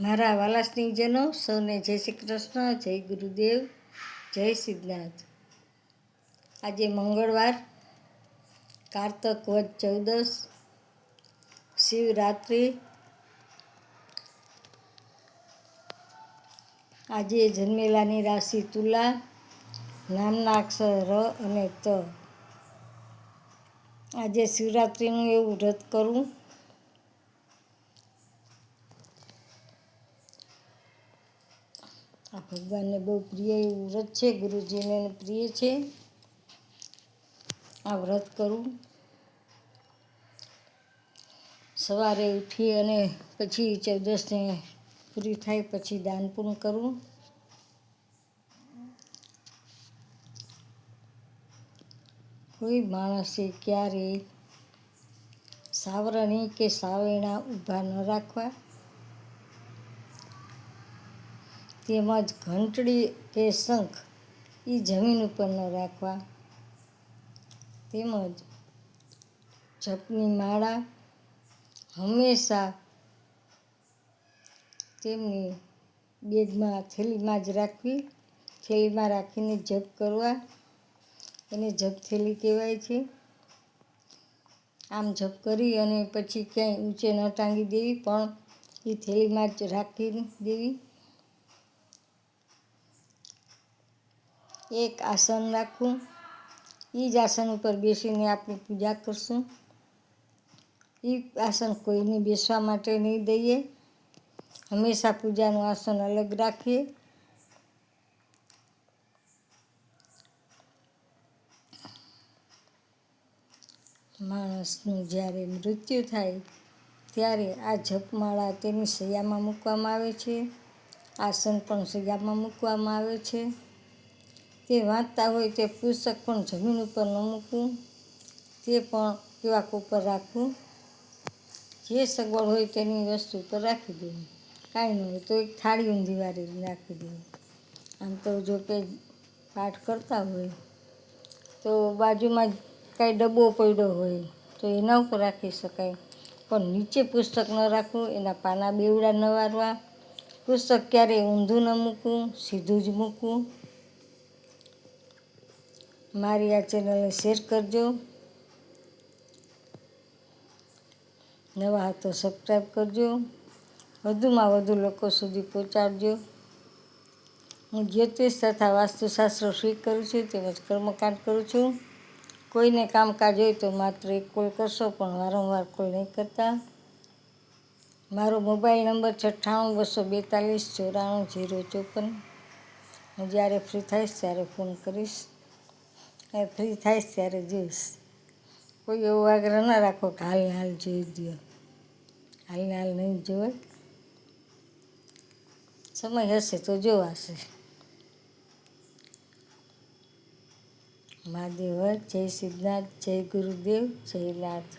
મારા વાલા સ્નેહજનો, સૌને જય શ્રી કૃષ્ણ, જય ગુરુદેવ, જય સિદ્ધનાથ. આજે મંગળવાર, કારતક વધ ચૌદસ, શિવરાત્રિ. આજે જન્મેલાની રાશિ તુલા, નામના અક્ષર ર અને ત. આજે શિવરાત્રિનું એવું વ્રત કરવું આ ભગવાનને બહુ પ્રિય એવું વ્રત છે, ગુરુજીને પ્રિય છે. આ વ્રત કરવું સવારે ઉઠી અને પછી ચૌદસને પૂરી થાય, પછી દાન પૂર્ણ કરવું કોઈ માણસે ક્યારેય સાવરણી કે સાવેણા ઊભા ન રાખવા. તેમજ ઘંટડી કે શંખ એ જમીન ઉપર ન રાખવા. તેમજ જપની માળા હંમેશા તેમની બેગમાં થેલીમાં જ રાખવી. થેલીમાં રાખીને જપ કરવા. એને જપ થેલી કહેવાય છે. આમ જપ કરી અને પછી ક્યાંય ઊંચે ન ટાંગી દેવી, પણ એ થેલીમાં જ રાખી દેવી. એક આસન રાખવું. એ જ આસન ઉપર બેસીને આપણે પૂજા કરશું. એ આસન કોઈને બેસવા માટે નહીં દઈએ. હંમેશા પૂજાનું આસન અલગ રાખીએ. માણસનું જ્યારે મૃત્યુ થાય ત્યારે આ જપમાળા તેની સૈયામાં મૂકવામાં આવે છે. આસન પણ સૈયામાં મૂકવામાં આવે છે. તે વાંચતા હોય તે પુસ્તક પણ જમીન ઉપર ન મૂકવું, તે પણ કેવાક ઉપર રાખવું. જે સગવડ હોય તેની વસ્તુ ઉપર રાખી દેવું. કાંઈ ન હોય તો એક થાળી ઊંધી વાળી રાખી દેવી. આમ તો જો કે પાઠ કરતા હોય, તો બાજુમાં કાંઈ ડબ્બો પડ્યો હોય, તો એના ઉપર રાખી શકાય. પણ નીચે પુસ્તક ન રાખવું, એના પાના બેવડા ન વારવા. પુસ્તક ક્યારેય ઊંધું ન મૂકવું, સીધું જ મૂકવું. મારી આ ચેનલને શેર કરજો. નવા હતો સબસ્ક્રાઈબ કરજો. વધુમાં વધુ લોકો સુધી પહોંચાડજો. હું જ્યોતિષ તથા વાસ્તુશાસ્ત્ર શીખ કરું છું તેમજ કર્મકાંડ કરું છું. કોઈને કામકાજ હોય તો માત્ર એક કોલ કરશો, પણ વારંવાર કોલ નહીં કરતા. મારો મોબાઈલ નંબર છઠ્ઠાણું બસો બેતાલીસ ચોરાણું જીરો ચોપન. હું જ્યારે ફ્રી થઈશ ત્યારે ફોન કરીશ. અને ફ્રી થાય ત્યારે જોઈશ. કોઈ એવો આગ્રહ ના રાખો કે હાલ હાલ જોઈ દો હાલને હાલ નહીં જોવે. સમય હશે તો જોવાશે. મહાદેવ, જય સિદ્ધનાથ, જય ગુરુદેવ, જય નાથ